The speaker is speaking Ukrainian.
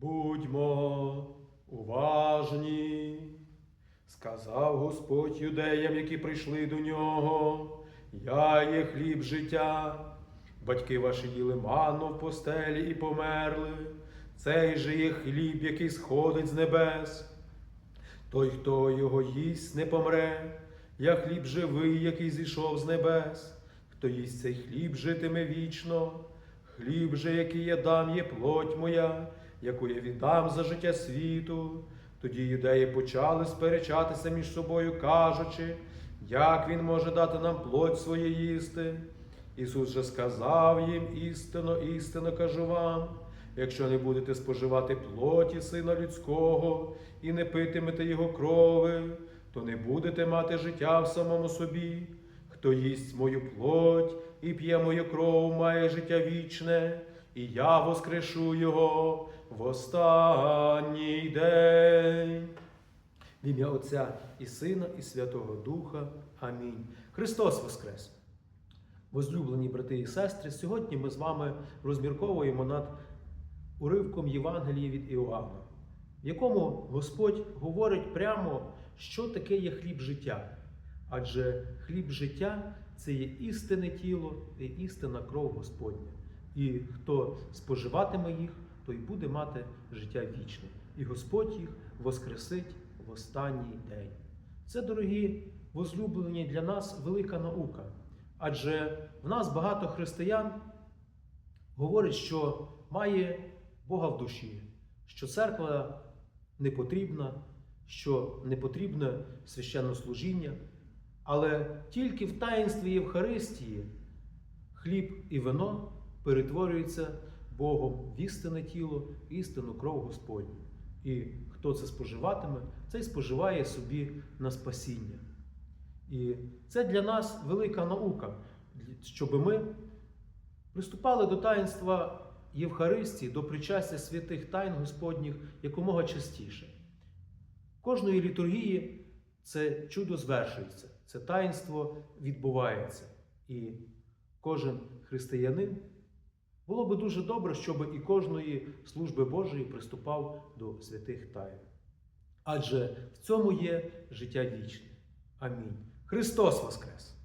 Будьмо уважні, сказав Господь юдеям, які прийшли до нього. Я є хліб життя. Батьки ваші їли манну в постелі і померли. Цей же є хліб, який сходить з небес. Той, хто його їсть, не помре. Я хліб живий, який зійшов з небес. Хто їсть цей хліб, житиме вічно. Хліб же, який я дам, є плоть моя, яку я віддам за життя світу. Тоді юдеї почали сперечатися між собою, кажучи, як він може дати нам плоть своє їсти. Ісус же сказав їм істинно, істинно кажу вам, якщо не будете споживати плоті Сина Людського і не питимете Його крови, то не будете мати життя в самому собі. Хто їсть мою плоть і п'є мою кров, має життя вічне, і я воскрешу його в останній день. В ім'я Отця і Сина, і Святого Духа. Амінь. Христос Воскрес! Возлюблені брати і сестри, сьогодні ми з вами розмірковуємо над уривком Євангелії від Іоанна, в якому Господь говорить прямо, що таке є хліб життя. Адже хліб життя це є істинне тіло і істинна кров Господня. І хто споживатиме їх, той буде мати життя вічне. І Господь їх воскресить в останній день. Це, дорогі возлюблені для нас велика наука. Адже в нас багато християн говорить, що має Бога в душі, що церква не потрібна, що не потрібне священнослужіння, але тільки в таїнстві Євхаристії хліб і вино перетворюються Богом в істинне тіло, істинну кров Господню. І хто це споживатиме, цей споживає собі на спасіння. І це для нас велика наука, щоб ми приступали до таїнства Євхаристії, до причастя святих тайн Господніх якомога частіше. Кожної літургії це чудо звершується, це таїнство відбувається. І кожен християнин було би дуже добре, щоб і кожної служби Божої приступав до святих тайн. Адже в цьому є життя вічне. Амінь. Христос Воскрес!